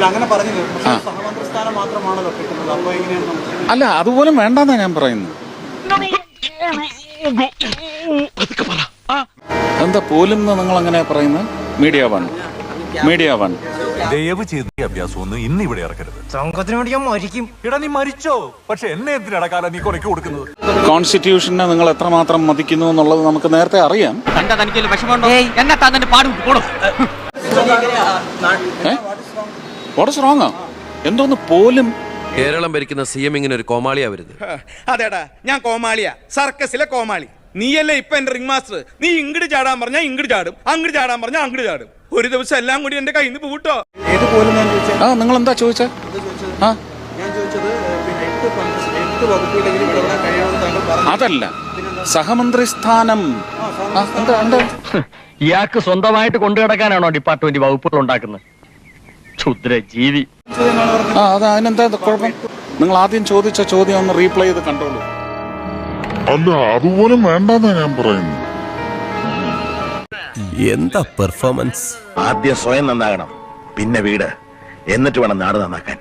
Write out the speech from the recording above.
അല്ല അങ്ങനെ പറഞ്ഞില്ല? പക്ഷേ സ്ഥാനം മാത്രമാണല്ലോ കിട്ടുന്നത്. അപ്പോൾ എങ്ങനെയാണ് അല്ല അതുപോലും വേണ്ടെന്നാ ഞാൻ പറയുന്നത്. എന്താ പോലും നിങ്ങൾ അങ്ങനെ പറയുന്നത്? Media one. Media one. ദയവ് ചെയ്ത ഈ അഭ്യാസം ഒന്ന് ഇന്ന് ഇവിടെ ഇറക്കരുത്. സംഘത്തിനോട് ഞാൻ മരിക്കും. എടാ നീ മരിച്ചോ? പക്ഷെ എന്നെ എന്തിനാടാ കാലം നീ കുറയ്ക്ക് കൊടുക്കുന്നത്? കോൺസ്റ്റിറ്റ്യൂഷനെ നിങ്ങൾ എത്രമാത്രം മതിക്കുന്നു എന്നുള്ളത് നമുക്ക് നേരത്തെ അറിയാം. വിഷമമുണ്ടോ? എന്നെ തന്നെ പാടും വാട്ട്സ് റോങ് എന്തോന്ന് പോലും? കേരളം ഭരിക്കുന്ന സി എം ഇങ്ങനെ ഒരു കോമാളിയാ വരുന്നത്. അതേടാ ഞാൻ കോമാളിയാ സർക്കസിലെ കോമാളി. നീയല്ലേ ഇപ്പൊ എന്റെ റിംഗ് മാസ്റ്റർ നീ ഇങ്ങോട്ട് ചാടാൻ പറഞ്ഞാൽ ഇങ്ങോട്ട് ചാടും അങ്ങോട്ട് ചാടാൻ പറഞ്ഞാൽ അങ്ങോട്ട് ചാടും. ഒരു ദിവസം എല്ലാം കൂടി എന്റെ കയ്യിൽ നിന്ന് പൂട്ടോ? ഏത് പോലും ഞാൻ ചോദിച്ചത് ആ നിങ്ങൾ എന്താ ചോദിച്ചേ ആ. ഞാൻ ചോദിച്ചത് പിന്നെ എട്ട് പഞ്ച- എട്ട് വകുപ്പുകളെങ്കിലും ഇടപെടാൻ കഴിയണമെന്ന് താങ്കൾ പറഞ്ഞു. അതല്ല സഹമന്ത്രി സ്ഥാനം ആ, എന്താ എന്താ? ഇയാൾക്ക് സ്വന്തമായിട്ട് കൊണ്ടു കിടക്കാനാണോ ഡിപ്പാർട്ട്മെന്റ് വകുപ്പുകൾ ഉണ്ടാക്കുന്നത്? ക്ഷുദ്ര ജീവി ആ അത് അതിനെന്താ കുഴപ്പം? നിങ്ങൾ ആദ്യം ചോദിച്ച ചോദ്യം ഒന്ന് റീപ്ലൈ ചെയ്ത് കണ്ടോളൂ. അല്ല അതുപോലും വേണ്ടെന്നാ ഞാൻ പറയുന്നു എന്താ പെർഫോമൻസ് ആദ്യം സ്വയം നന്നാകണം. പിന്നെ വീട്. എന്നിട്ട് വേണം നാട് നന്നാക്കാൻ.